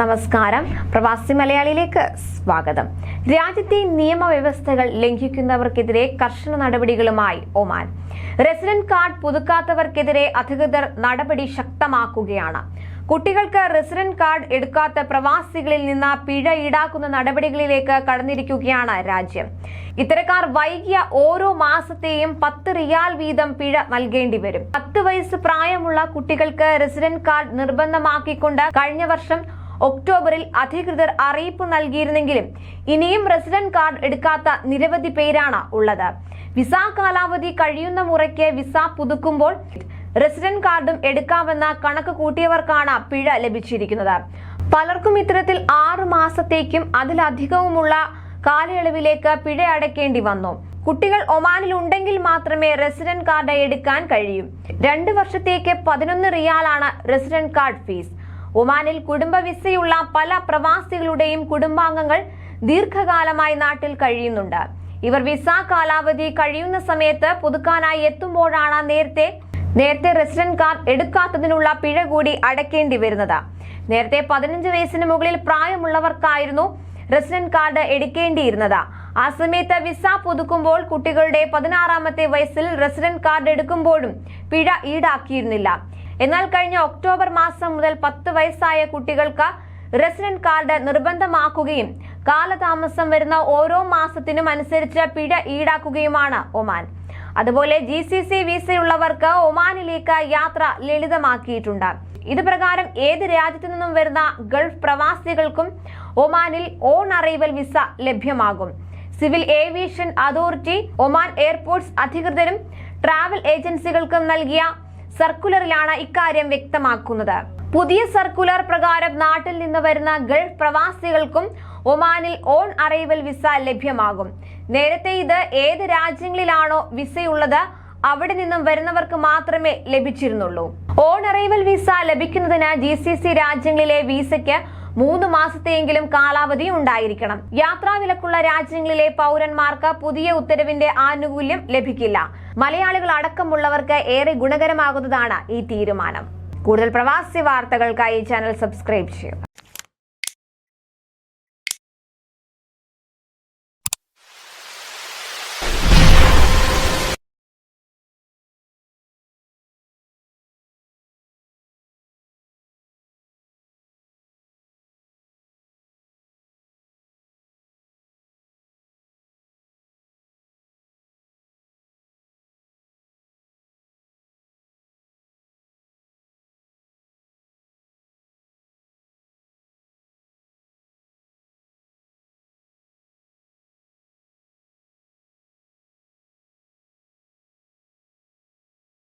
നമസ്കാരം. പ്രവാസി മലയാളിയിലേക്ക് സ്വാഗതം. രാജ്യത്തെ നിയമവ്യവസ്ഥകൾ ലംഘിക്കുന്നവർക്കെതിരെ കർശന നടപടികളുമായി ഒമാൻ. റെസിഡന്റ് കാർഡ് പുതുക്കാത്തവർക്കെതിരെ അധികൃതർ നടപടി ശക്തമാക്കുകയാണ്. കുട്ടികൾക്ക് റെസിഡന്റ് കാർഡ് എടുക്കാത്ത പ്രവാസികളിൽ നിന്ന് പിഴ ഈടാക്കുന്ന നടപടികളിലേക്ക് കടന്നിരിക്കുകയാണ് രാജ്യം. ഇത്തരക്കാർ വൈകിയ ഓരോ മാസത്തെയും പത്ത് റിയാൽ വീതം പിഴ നൽകേണ്ടി വരും. പത്ത് വയസ്സ് പ്രായമുള്ള കുട്ടികൾക്ക് റെസിഡന്റ് കാർഡ് നിർബന്ധമാക്കിക്കൊണ്ട് കഴിഞ്ഞ വർഷം ഒക്ടോബറിൽ അധികൃതർ അറിയിപ്പ് നൽകിയിരുന്നെങ്കിലും ഇനിയും റെസിഡന്റ് കാർഡ് എടുക്കാത്ത നിരവധി പേരാണ് ഉള്ളത്. വിസ കാലാവധി കഴിയുന്ന മുറയ്ക്ക് വിസ പുതുക്കുമ്പോൾ റെസിഡന്റ് കാർഡും എടുക്കാമെന്ന കണക്ക് കൂട്ടിയവർക്കാണ് പിഴ ലഭിച്ചിരിക്കുന്നത്. പലർക്കും ഇത്തരത്തിൽ ആറു മാസത്തേക്കും അതിലധികവുമുള്ള കാലയളവിലേക്ക് പിഴ അടയ്ക്കേണ്ടി വന്നു. കുട്ടികൾ ഒമാനിൽ ഉണ്ടെങ്കിൽ മാത്രമേ റെസിഡന്റ് കാർഡ് എടുക്കാൻ കഴിയൂ. രണ്ട് വർഷത്തേക്ക് പതിനൊന്ന് റിയാലാണ് റെസിഡന്റ് കാർഡ് ഫീസ്. ഒമാനിൽ കുടുംബ വിസയുള്ള പല പ്രവാസികളുടെയും കുടുംബാംഗങ്ങൾ ദീർഘകാലമായി നാട്ടിൽ കഴിയുന്നുണ്ട്. ഇവർ വിസ കാലാവധി കഴിയുന്ന സമയത്ത് പുതുക്കാനായി എത്തുമ്പോഴാണ് നേരത്തെ നേരത്തെ റെസിഡന്റ് കാർഡ് എടുക്കാത്തതിനുള്ള പിഴ കൂടി അടയ്ക്കേണ്ടി വരുന്നത്. നേരത്തെ പതിനഞ്ച് വയസ്സിന് മുകളിൽ പ്രായമുള്ളവർക്കായിരുന്നു റെസിഡന്റ് കാർഡ് എടുക്കേണ്ടിയിരുന്നത്. ആ സമയത്ത് വിസ പുതുക്കുമ്പോൾ കുട്ടികളുടെ പതിനാറാമത്തെ വയസ്സിൽ റെസിഡന്റ് കാർഡ് എടുക്കുമ്പോഴും പിഴ ഈടാക്കിയിരുന്നില്ല. എന്നാൽ കഴിഞ്ഞ ഒക്ടോബർ മാസം മുതൽ പത്ത് വയസ്സായ കുട്ടികൾക്ക് റെസിഡന്റ് കാർഡ് നിർബന്ധമാക്കുകയും കാലതാമസം വരുന്ന ഓരോ മാസത്തിനും അനുസരിച്ച് പിഴ ഈടാക്കുകയുമാണ് ഒമാൻ. അതുപോലെ ജി സി സി വിസയുള്ളവർക്ക് ഒമാനിലേക്ക് യാത്ര ലളിതമാക്കിയിട്ടുണ്ട്. ഇത് പ്രകാരം ഏത് രാജ്യത്തു നിന്നും വരുന്ന ഗൾഫ് പ്രവാസികൾക്കും ഒമാനിൽ ഓൺ അറൈവൽ വിസ ലഭ്യമാകും. Civil aviation authority Oman airports അധികൃതരും ട്രാവൽ ഏജൻസികൾക്കും നൽകിയ സർക്കുലറിലാണ് ഇക്കാര്യം വ്യക്തമാക്കുന്നത്. പുതിയ സർക്കുലർ പ്രകാരം നാട്ടിൽ നിന്ന് വരുന്ന ഗൾഫ് പ്രവാസികൾക്കും ഒമാനിൽ ഓൺ അറൈവൽ വിസ ലഭ്യമാകും. നേരത്തെ ഇത് ഏത് രാജ്യങ്ങളിലാണോ വിസയുള്ളത് അവിടെ നിന്നും വരുന്നവർക്ക് മാത്രമേ ലഭിച്ചിരുന്നുള്ളൂ. ഓൺ അറൈവൽ വിസ ലഭിക്കുന്നതിന് ജി രാജ്യങ്ങളിലെ വിസയ്ക്ക് മൂന്ന് മാസത്തെയെങ്കിലും കാലാവധി ഉണ്ടായിരിക്കണം. യാത്രാവിലക്കുള്ള രാജ്യങ്ങളിലെ പൗരന്മാർക്ക് പുതിയ ഉത്തരവിന്റെ ആനുകൂല്യം ലഭിക്കില്ല. മലയാളികൾ അടക്കമുള്ളവർക്ക് ഏറെ ഗുണകരമാകുന്നതാണ് ഈ തീരുമാനം. കൂടുതൽ പ്രവാസി വാർത്തകൾക്കായി ചാനൽ സബ്സ്ക്രൈബ് ചെയ്യുക